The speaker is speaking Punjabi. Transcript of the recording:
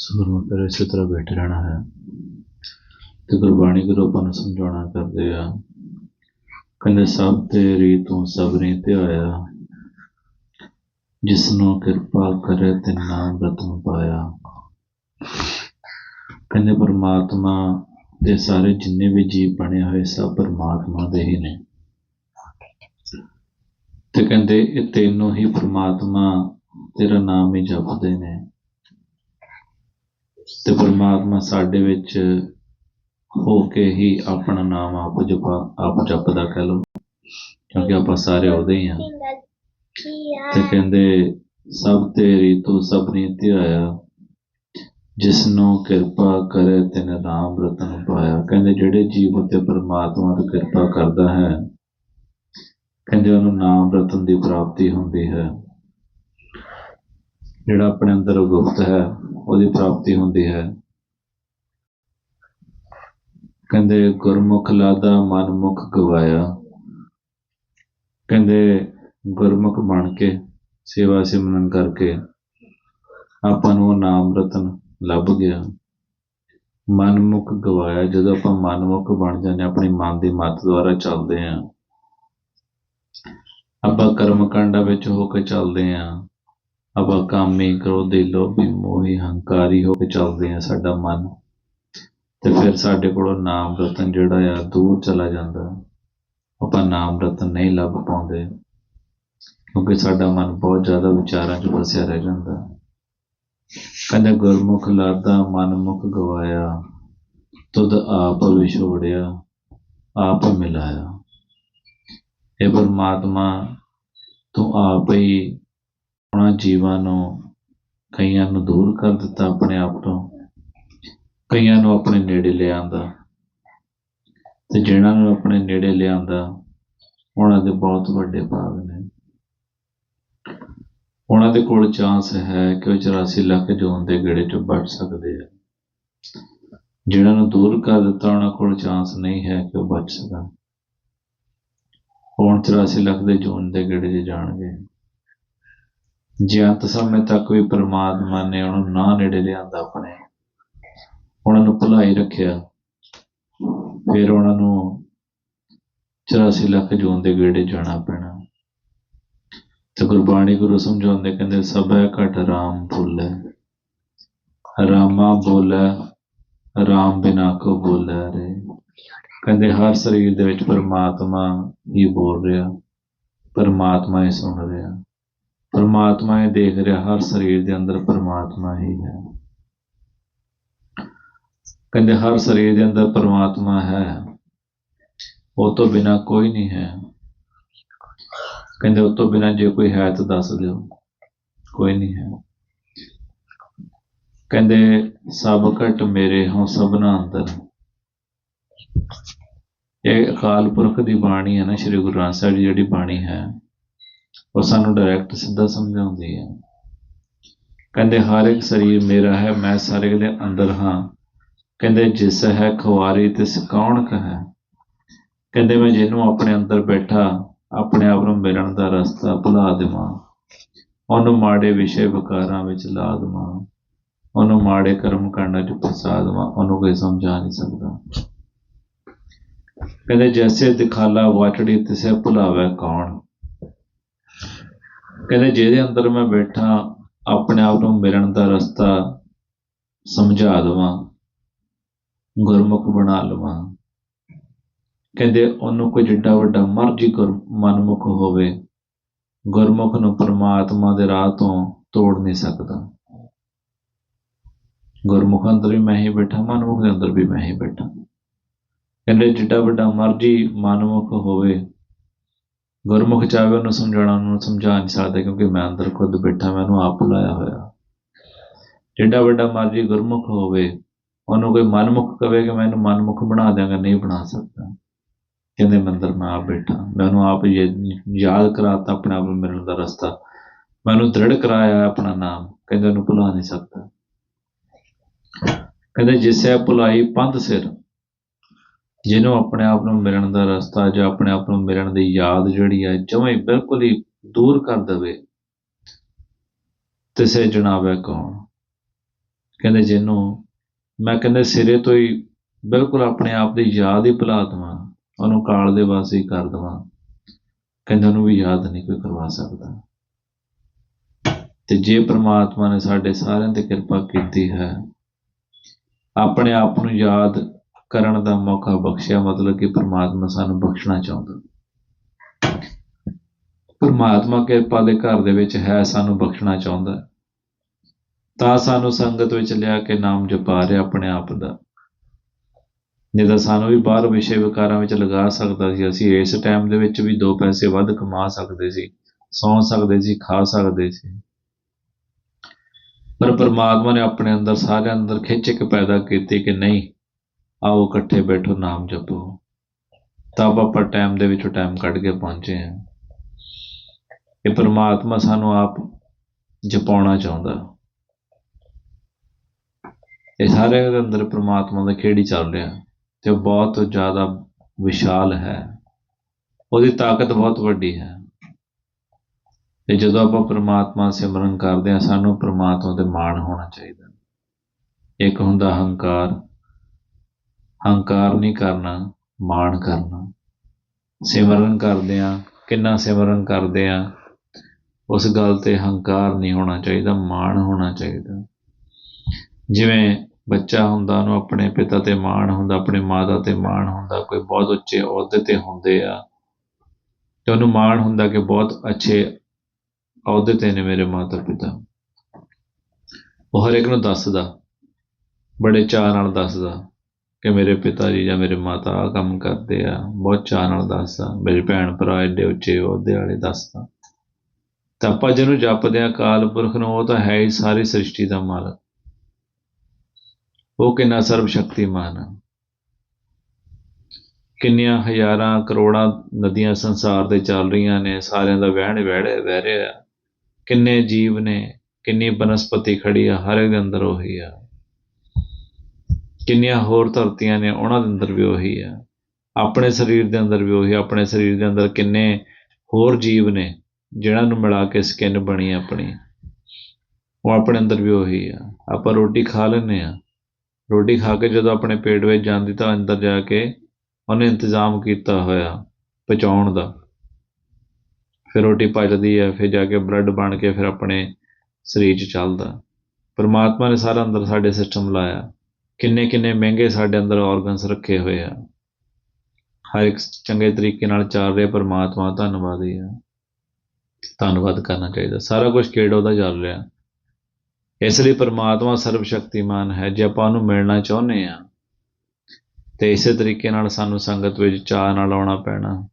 ਸਗੋਂ ਫਿਰ ਇਸੇ ਤਰ੍ਹਾਂ ਬੈਠੇ ਰਹਿਣਾ ਹੈ। ਤੇ ਗੁਰਬਾਣੀ ਗੁਰੂ ਆਪਾਂ ਨੂੰ ਸਮਝਾਉਣਾ ਕਰਦੇ ਆ ਕਹਿੰਦੇ ਸਭ ਤੇਰੀ ਤੂੰ ਸਬਰੀ ਧਿਆਇਆ, ਜਿਸਨੂੰ ਕਿਰਪਾ ਕਰੇ ਤੇ ਨਾਮ ਰਤਨ ਪਾਇਆ। ਕਹਿੰਦੇ, ਪਰਮਾਤਮਾ ਦੇ ਸਾਰੇ ਜਿੰਨੇ ਵੀ ਜੀਵ ਬਣੇ ਹੋਏ ਸਭ ਪਰਮਾਤਮਾ ਦੇ ਹੀ ਨੇ। ਤੇ ਕਹਿੰਦੇ, ਇਹ ਤੈਨੂੰ ਹੀ ਪਰਮਾਤਮਾ ਤੇਰਾ ਨਾਮ ਹੀ ਜਪਦੇ ਨੇ। ਤੇ ਪਰਮਾਤਮਾ ਸਾਡੇ ਵਿੱਚ ਹੋ ਕੇ ਹੀ ਆਪਣਾ ਨਾਮ ਆਪ ਜਪਾ, ਆਪ ਜਪਦਾ ਕਹਿ ਲਓ। ਕਿਉਂਕਿ ਆਪਾਂ ਸਾਰੇ ਉਹਦੇ ਹੀ ਹਾਂ ਤੇ ਕਹਿੰਦੇ, ਸਭ ਤੇਰੀ ਤੂੰ ਸਭਨੀ ਧਿਆਇਆ, ਜਿਸਨੂੰ ਕਿਰਪਾ ਕਰੇ ਤਿਨ ਨਾਮ ਰਤਨ ਪਾਇਆ। ਕਹਿੰਦੇ, ਜਿਹੜੇ ਜੀਵ ਉੱਤੇ ਪਰਮਾਤਮਾ ਦੀ ਕਿਰਪਾ ਕਰਦਾ ਹੈ, ਕਹਿੰਦੇ ਉਹਨੂੰ ਨਾਮ ਰਤਨ ਦੀ ਪ੍ਰਾਪਤੀ ਹੁੰਦੀ ਹੈ। ਜਿਹੜਾ ਆਪਣੇ ਅੰਦਰ ਗੁਪਤ ਹੈ ਉਹਦੀ ਪ੍ਰਾਪਤੀ ਹੁੰਦੀ ਹੈ। ਕਹਿੰਦੇ ਗੁਰਮੁਖ ਲਾਦਾ ਮਨਮੁਖ ਗਵਾਇਆ। ਕਹਿੰਦੇ ਗੁਰਮੁਖ ਬਣ ਕੇ ਸੇਵਾ ਸਿਮਰਨ ਕਰਕੇ ਆਪਾਂ ਨੂੰ ਨਾਮ ਰਤਨ ਲੱਭ ਗਿਆ। ਮਨਮੁਖ ਗਵਾਇਆ ਜਦੋਂ ਆਪਾਂ ਮਨਮੁਖ ਬਣ ਜਾਂਦੇ ਹਾਂ, ਆਪਣੀ ਮਨ ਦੀ ਮੱਤ ਦੁਆਰਾ ਚੱਲਦੇ ਹਾਂ। ਆਪਾਂ ਕਰਮ ਕਾਂਡਾਂ ਵਿੱਚ ਹੋ ਕੇ ਚੱਲਦੇ ਹਾਂ। ਆਪਾਂ ਕਾਮੀ ਕ੍ਰੋਧੀ ਲੋਭੀ ਮੋਹੀ ਹੰਕਾਰੀ ਹੋ ਕੇ ਚੱਲਦੇ ਹਾਂ ਸਾਡਾ ਮਨ। ਤੇ ਫਿਰ ਸਾਡੇ ਕੋਲੋਂ ਨਾਮ ਰਤਨ ਜਿਹੜਾ ਆ, ਦੂਰ ਚਲਾ ਜਾਂਦਾ। ਆਪਾਂ ਨਾਮ ਰਤਨ ਨਹੀਂ ਲੱਭ ਪਾਉਂਦੇ, ਕਿਉਂਕਿ ਸਾਡਾ ਮਨ ਬਹੁਤ ਜ਼ਿਆਦਾ ਵਿਚਾਰਾਂ 'ਚ ਫਸਿਆ ਰਹਿ ਜਾਂਦਾ। ਕਹਿੰਦੇ, ਗੁਰਮੁਖ ਲਾਦਾ, ਮਨਮੁਖ ਗਵਾਇਆ, ਤੁਧ ਆਪ ਵਿਛੋੜਿਆ, ਆਪ ਮਿਲਾਇਆ। ਇਹ ਪਰਮਾਤਮਾ, ਤੂੰ ਆਪ ਹੀ ਉਹਨਾਂ ਜੀਵਾਂ ਨੂੰ, ਕਈਆਂ ਨੂੰ ਦੂਰ ਕਰ ਦਿੱਤਾ ਆਪਣੇ ਆਪ ਤੋਂ, ਕਈਆਂ ਨੂੰ ਆਪਣੇ ਨੇੜੇ ਲਿਆਂਦਾ। ਤੇ ਜਿਹਨਾਂ ਨੂੰ ਆਪਣੇ ਨੇੜੇ ਲਿਆਂਦਾ, ਉਹਨਾਂ ਦੇ ਬਹੁਤ ਵੱਡੇ ਭਾਗ ਨੇ। ਉਹਨਾਂ ਦੇ ਕੋਲ ਚਾਂਸ ਹੈ ਕਿ ਉਹ 84 ਲੱਖ ਜ਼ੋਨ ਦੇ ਗੇੜੇ ਚੋਂ ਬਚ ਸਕਦੇ ਆ। ਜਿਹਨਾਂ ਨੂੰ ਦੂਰ ਕਰ ਦਿੱਤਾ, ਉਹਨਾਂ ਕੋਲ ਚਾਂਸ ਨਹੀਂ ਹੈ ਕਿ ਉਹ ਬਚ ਸਕਣ। ਹੁਣ 84 ਲੱਖ ਦੇ ਜ਼ੋਨ ਦੇ ਗੇੜੇ 'ਚ ਜਾਣਗੇ। ਜੇ ਅੰਤ ਸਮੇਂ ਤੱਕ ਵੀ ਪ੍ਰਮਾਤਮਾ ਨੇ ਉਹਨਾਂ ਨੂੰ ਨਾ ਨੇੜੇ ਲਿਆਂਦਾ ਆਪਣੇ। ਉਹਨਾਂ ਨੂੰ ਭੁਲਾਈ ਰੱਖਿਆ। ਫਿਰ ਉਹਨਾਂ ਨੂੰ 84 ਲੱਖ ਜੂਨ ਦੇ ਗੇੜੇ ਜਾਣਾ ਪੈਣਾ। ਤੇ ਗੁਰਬਾਣੀ ਗੁਰੂ ਸਮਝਾਉਂਦੇ ਕਹਿੰਦੇ, ਸਭੈ ਘਟ ਰਾਮ ਭੁੱਲੇ। ਰਾਮਾ ਬੋਲੇ, ਰਾਮ ਬਿਨਾ ਕੋ ਬੋਲੇ ਰੇ। ਕਹਿੰਦੇ, ਹਰ ਸਰੀਰ ਦੇ ਵਿੱਚ ਪਰਮਾਤਮਾ ਹੀ ਬੋਲ ਰਿਹਾ। ਪਰਮਾਤਮਾ ਹੀ ਸੁਣ ਰਿਹਾ। ਪਰਮਾਤਮਾ ਇਹ ਦੇਖ ਰਿਹਾ, ਹਰ ਸਰੀਰ ਦੇ ਅੰਦਰ ਪਰਮਾਤਮਾ ਹੀ ਹੈ। ਕਹਿੰਦੇ ਹਰ ਸਰੀਰ ਦੇ ਅੰਦਰ ਪਰਮਾਤਮਾ ਹੈ। ਉਹ ਤੋਂ ਬਿਨਾ ਕੋਈ ਨਹੀਂ ਹੈ। ਕਹਿੰਦੇ ਉਹ ਤੋਂ ਬਿਨਾ ਜੇ ਕੋਈ ਹੈ ਤਾਂ ਦੱਸ ਦਿਓ, ਕੋਈ ਨਹੀਂ ਹੈ। ਕਹਿੰਦੇ ਸਭ ਘਟ ਮੇਰੇ ਹੋਂ ਸਭਨਾ ਅੰਦਰ। ਇਹ ਅਕਾਲ ਪੁਰਖ ਦੀ ਬਾਣੀ ਹੈ ਨਾ, ਸ੍ਰੀ ਗੁਰੂ ਗ੍ਰੰਥ ਸਾਹਿਬ ਦੀ ਜਿਹੜੀ ਬਾਣੀ ਹੈ। ਉਹ ਸਾਨੂੰ ਡਾਇਰੈਕਟ ਸਿੱਧਾ ਸਮਝਾਉਂਦੀ ਹੈ। ਕਹਿੰਦੇ, ਹਰ ਇੱਕ ਸਰੀਰ ਮੇਰਾ ਹੈ, ਮੈਂ ਸਾਰੇ ਦੇ ਅੰਦਰ ਹਾਂ। ਕਹਿੰਦੇ, ਜਿਸ ਹੈ ਖੁਆਰੀ, ਤਿਸ ਕੌਣ ਕਹੈ? ਕਹਿੰਦੇ, ਮੈਂ ਜਿਹਨੂੰ ਆਪਣੇ ਅੰਦਰ ਬੈਠਾ, ਆਪਣੇ ਆਪ ਨੂੰ ਮਿਲਣ ਦਾ ਰਸਤਾ ਭੁਲਾ ਦੇਵਾਂ। ਉਹਨੂੰ ਮਾੜੇ ਵਿਸ਼ੇ ਵਿਕਾਰਾਂ ਵਿੱਚ ਲਾ ਦੇਵਾਂ। ਉਹਨੂੰ ਮਾੜੇ ਕਰਮ ਕਾਂਡਾਂ 'ਚ ਫਸਾ ਦੇਵਾਂ। ਉਹਨੂੰ ਕੋਈ ਸਮਝਾ ਨਹੀਂ ਸਕਦਾ। ਕਹਿੰਦੇ, ਜੈਸੇ ਦਿਖਾਲਾ ਵਾਟੜੀ ਤਿਸੇ ਭੁਲਾਵੇ ਕੌਣ? ਕਹਿੰਦੇ ਜਿਹਦੇ ਅੰਦਰ ਮੈਂ ਬੈਠਾ, ਆਪਣੇ ਆਪ ਨੂੰ ਮਿਲਣ ਦਾ ਰਸਤਾ ਸਮਝਾ ਦੇਵਾਂ, ਗੁਰਮੁਖ ਬਣਾ ਲਵਾਂ। ਕਹਿੰਦੇ ਉਹਨੂੰ ਕੋਈ ਜਿੱਡਾ ਵੱਡਾ ਮਰਜ਼ੀ ਗੁਰ, ਮਨਮੁਖ ਹੋਵੇ, ਗੁਰਮੁਖ ਨੂੰ ਪਰਮਾਤਮਾ ਦੇ ਰਾਹ ਤੋਂ ਤੋੜ ਨਹੀਂ ਸਕਦਾ। ਗੁਰਮੁਖ ਅੰਦਰ ਵੀ ਮੈਂ ਹੀ ਬੈਠਾ, ਮਨਮੁਖ ਦੇ ਅੰਦਰ ਵੀ ਮੈਂ ਹੀ ਬੈਠਾ। ਕਹਿੰਦੇ ਜਿੱਡਾ ਵੱਡਾ ਮਰਜ਼ੀ ਮਨਮੁਖ ਹੋਵੇ ਗੁਰਮੁਖ ਚਾਹੇ ਉਹਨੂੰ ਸਮਝਾਉਣਾ, ਉਹਨੂੰ ਸਮਝਾ ਨਹੀਂ ਸਕਦਾ ਕਿਉਂਕਿ ਮੈਂ ਅੰਦਰ ਖੁਦ ਬੈਠਾ ਮੈਨੂੰ ਆਪ ਲਾਇਆ ਹੋਇਆ। ਜਿੱਡਾ ਵੱਡਾ ਮਰਜ਼ੀ ਗੁਰਮੁਖ ਹੋਵੇ, ਉਹਨੂੰ ਕੋਈ ਮਨਮੁਖ ਕਵੇ ਕਿ ਮੈਂ ਇਹਨੂੰ ਮਨਮੁਖ ਬਣਾ ਦਿਆਂਗਾ, ਨਹੀਂ ਬਣਾ ਸਕਦਾ। ਕਹਿੰਦੇ ਮੈਂ ਅੰਦਰ ਮੈਂ ਆਪ ਬੈਠਾ, ਮੈਂ ਉਹਨੂੰ ਆਪ ਯਾਦ ਕਰਾਤਾ, ਆਪਣੇ ਆਪ ਨੂੰ ਮਿਲਣ ਦਾ ਰਸਤਾ। ਮੈਨੂੰ ਦ੍ਰਿੜ ਕਰਾਇਆ ਆਪਣਾ ਨਾਮ, ਕਹਿੰਦੇ ਉਹਨੂੰ ਭੁਲਾ ਨਹੀਂ ਸਕਦਾ। ਕਹਿੰਦੇ ਜਿਸੇ ਭੁਲਾਈ ਪੰਧ ਸਿਰ ਜਿਹਨੂੰ ਆਪਣੇ ਆਪ ਨੂੰ ਮਿਲਣ ਦਾ ਰਸਤਾ ਜਾਂ ਆਪਣੇ ਆਪ ਨੂੰ ਮਿਲਣ ਦੀ ਯਾਦ ਜਿਹੜੀ ਹੈ ਜਮਾਂ ਬਿਲਕੁਲ ਹੀ ਦੂਰ ਕਰ ਦੇਵੇ। ਤਿਸੇ ਜਣਾਵੇ ਕੌਣ? ਕਹਿੰਦੇ ਜਿਹਨੂੰ ਮੈਂ ਕਹਿੰਦੇ ਸਿਰੇ ਤੋਂ ਹੀ ਬਿਲਕੁਲ ਆਪਣੇ ਆਪ ਦੀ ਯਾਦ ਹੀ ਭੁਲਾ ਦੇਵਾਂ, ਉਹਨੂੰ ਕਾਲ ਦੇ ਵਾਸੀ ਕਰ ਦੇਵਾਂ। ਕਹਿੰਦੇ ਉਹਨੂੰ ਵੀ ਯਾਦ ਨਹੀਂ ਕੋਈ ਕਰਵਾ ਸਕਦਾ। ਤੇ ਜੇ ਪ੍ਰਮਾਤਮਾ ਨੇ ਸਾਡੇ ਸਾਰਿਆਂ ਤੇ ਕਿਰਪਾ ਕੀਤੀ ਹੈ, ਆਪਣੇ ਆਪ ਨੂੰ ਯਾਦ ਕਰਨ ਦਾ ਮੌਕਾ ਬਖਸ਼ਿਆ, ਮਤਲਬ ਕਿ ਪ੍ਰਮਾਤਮਾ ਸਾਨੂੰ ਬਖਸ਼ਣਾ ਚਾਹੁੰਦਾ। ਪ੍ਰਮਾਤਮਾ ਕਿਰਪਾ ਦੇ ਘਰ ਦੇ ਵਿੱਚ ਹੈ, ਸਾਨੂੰ ਬਖਸ਼ਣਾ ਚਾਹੁੰਦਾ। ਤਾਂ ਸਾਨੂੰ ਸੰਗਤ ਵਿੱਚ ਲਿਆ ਕੇ ਨਾਮ ਜਪਾ ਰਿਹਾ ਆਪਣੇ ਆਪ ਦਾ। ਨਹੀਂ ਤਾਂ ਸਾਨੂੰ ਵੀ ਬਾਹਰ ਵਿਸ਼ੇ ਵਿਕਾਰਾਂ ਵਿੱਚ ਲਗਾ ਸਕਦਾ ਸੀ। ਅਸੀਂ ਇਸ ਟਾਈਮ ਦੇ ਵਿੱਚ ਵੀ ਦੋ ਪੈਸੇ ਵੱਧ ਕਮਾ ਸਕਦੇ ਸੀ, ਸੌਂ ਸਕਦੇ ਸੀ, ਖਾ ਸਕਦੇ ਸੀ। ਪਰ ਪਰਮਾਤਮਾ ਨੇ ਆਪਣੇ ਅੰਦਰ ਸਾਰਿਆਂ ਅੰਦਰ ਖਿੱਚ ਕੇ ਪੈਦਾ ਕੀਤੀ ਕਿ ਨਹੀਂ ਆਓ ਇਕੱਠੇ ਬੈਠੋ, ਨਾਮ ਜਪੋ। ਤਬ ਆਪਾਂ ਟਾਈਮ ਦੇ ਵਿੱਚੋਂ ਟਾਈਮ ਕੱਢ ਕੇ ਪਹੁੰਚੇ ਹਾਂ। ਇਹ ਪਰਮਾਤਮਾ ਸਾਨੂੰ ਆਪ ਜਪਾਉਣਾ ਚਾਹੁੰਦਾ। ਇਹ ਸਾਰੇ ਦੇ ਅੰਦਰ ਪਰਮਾਤਮਾ ਦਾ ਖੇੜੀ ਚੱਲ ਰਿਹਾ ਤੇ ਉਹ ਬਹੁਤ ਜ਼ਿਆਦਾ ਵਿਸ਼ਾਲ ਹੈ। ਉਹਦੀ ਤਾਕਤ ਬਹੁਤ ਵੱਡੀ ਹੈ। ਤੇ ਜਦੋਂ ਆਪਾਂ ਪਰਮਾਤਮਾ ਸਿਮਰਨ ਕਰਦੇ ਹਾਂ, ਸਾਨੂੰ ਪਰਮਾਤਮਾ ਤੇ ਮਾਣ ਹੋਣਾ ਚਾਹੀਦਾ ਇੱਕ ਹੁੰਦਾ ਹੰਕਾਰ ਹੰਕਾਰ ਨਹੀਂ ਕਰਨਾ, ਮਾਣ ਕਰਨਾ। ਸਿਮਰਨ ਕਰਦੇ ਆ ਕਿੰਨਾ ਸਿਮਰਨ ਕਰਦੇ ਆ ਉਸ ਗੱਲ ਤੇ ਹੰਕਾਰ ਨਹੀਂ ਹੋਣਾ ਚਾਹੀਦਾ, ਮਾਣ ਹੋਣਾ ਚਾਹੀਦਾ। ਜਿਵੇਂ ਬੱਚਾ ਹੁੰਦਾ, ਉਹਨੂੰ ਆਪਣੇ ਪਿਤਾ ਤੇ ਮਾਣ ਹੁੰਦਾ, ਆਪਣੇ ਮਾਤਾ ਤੇ ਮਾਣ ਹੁੰਦਾ, ਕੋਈ ਬਹੁਤ ਉੱਚੇ ਅਹੁਦੇ ਤੇ ਹੁੰਦੇ ਆ, ਤੇ ਉਹਨੂੰ ਮਾਣ ਹੁੰਦਾ ਕਿ ਬਹੁਤ ਅੱਛੇ ਅਹੁਦੇ ਤੇ ਨੇ ਮੇਰੇ ਮਾਤਾ ਪਿਤਾ। ਉਹ ਹਰ ਇੱਕ ਨੂੰ ਦੱਸਦਾ, ਬੜੇ ਚਾਅ ਨਾਲ ਦੱਸਦਾ। ਕਿ ਮੇਰੇ ਪਿਤਾ ਜੀ ਜਾਂ ਮੇਰੇ ਮਾਤਾ ਆ ਕੰਮ ਕਰਦੇ ਆ, ਬਹੁਤ ਚਾਅ ਨਾਲ ਦੱਸਦਾ। ਮੇਰੇ ਭੈਣ ਭਰਾ ਏਡੇ ਉੱਚੇ ਅਹੁਦੇ ਵਾਲੇ ਦੱਸਦਾ। ਤਾਂ ਆਪਾਂ ਜਿਹਨੂੰ ਜਪਦੇ ਆ ਕਾਲ ਪੁਰਖ ਨੂੰ, ਉਹ ਤਾਂ ਹੈ ਹੀ ਸਾਰੀ ਸ੍ਰਿਸ਼ਟੀ ਦਾ ਮਾਲਕ। ਉਹ ਕਿੰਨਾ ਸਰਬ ਸ਼ਕਤੀਮਾਨ ਹੈ ਕਿੰਨੀਆਂ ਹਜ਼ਾਰਾਂ ਕਰੋੜਾਂ ਨਦੀਆਂ ਸੰਸਾਰ ਤੇ ਚੱਲ ਰਹੀਆਂ ਨੇ, ਸਾਰਿਆਂ ਦਾ ਵਹਿਣ ਵਹਿੜੇ ਵਹਿ ਰਿਹਾ। ਕਿੰਨੇ ਜੀਵ ਨੇ, ਕਿੰਨੀ ਬਨਸਪਤੀ ਖੜੀ ਆ, ਹਰ ਇੱਕ ਦੇ ਅੰਦਰ ਉਹੀ ਆ। ਕਿੰਨੀਆਂ ਹੋਰ ਧਰਤੀਆਂ ਨੇ, ਉਹਨਾਂ ਦੇ ਅੰਦਰ ਵੀ ਉਹੀ ਆ। ਆਪਣੇ ਸਰੀਰ ਦੇ ਅੰਦਰ ਵੀ ਉਹੀ ਆਪਣੇ ਸਰੀਰ ਦੇ ਅੰਦਰ ਕਿੰਨੇ ਹੋਰ ਜੀਵ ਨੇ ਜਿਹਨਾਂ ਨੂੰ ਮਿਲਾ ਕੇ ਸਕਿਨ ਬਣੀ ਆਪਣੀ। ਉਹ ਆਪਣੇ ਅੰਦਰ ਵੀ ਉਹੀ ਆ। ਆਪਾਂ ਰੋਟੀ ਖਾ ਲੈਂਦੇ ਆ। ਰੋਟੀ ਖਾ ਕੇ ਜਦੋਂ ਆਪਣੇ ਪੇਟ ਵਿੱਚ ਜਾਂਦੀ ਤਾਂ ਅੰਦਰ ਜਾ ਕੇ ਉਹਨੇ ਇੰਤਜ਼ਾਮ ਕੀਤਾ ਹੋਇਆ ਪਚਾਉਣ ਦਾ। ਫਿਰ ਰੋਟੀ ਪਚਦੀ ਹੈ ਫਿਰ ਜਾ ਕੇ ਬਲੱਡ ਬਣ ਕੇ ਫਿਰ ਆਪਣੇ ਸਰੀਰ 'ਚ ਚੱਲਦਾ। ਪਰਮਾਤਮਾ ਨੇ ਸਾਰਾ ਅੰਦਰ ਸਾਡੇ ਸਿਸਟਮ ਲਾਇਆ। ਕਿੰਨੇ ਕਿੰਨੇ ਮਹਿੰਗੇ ਸਾਡੇ ਅੰਦਰ ਆਰਗਨਸ ਰੱਖੇ ਹੋਏ ਆ। ਹਰ ਇੱਕ ਚੰਗੇ ਤਰੀਕੇ ਨਾਲ ਚੱਲ ਰਿਹਾ ਪਰਮਾਤਮਾ ਧੰਨਵਾਦੀ ਆ। ਧੰਨਵਾਦ ਕਰਨਾ ਚਾਹੀਦਾ। ਸਾਰਾ ਕੁਝ ਕਿਹੜਾ ਉਹਦਾ ਚੱਲ ਰਿਹਾ। ਇਸ ਲਈ ਪਰਮਾਤਮਾ ਸਰਵ ਸ਼ਕਤੀਮਾਨ ਹੈ। ਜੇ ਆਪਾਂ ਉਹਨੂੰ ਮਿਲਣਾ ਚਾਹੁੰਦੇ ਆ, ਤੇ ਇਸੇ ਤਰੀਕੇ ਨਾਲ ਸਾਨੂੰ ਸੰਗਤ ਵਿੱਚ ਚਾਅ ਨਾਲ ਆਉਣਾ ਪੈਣਾ।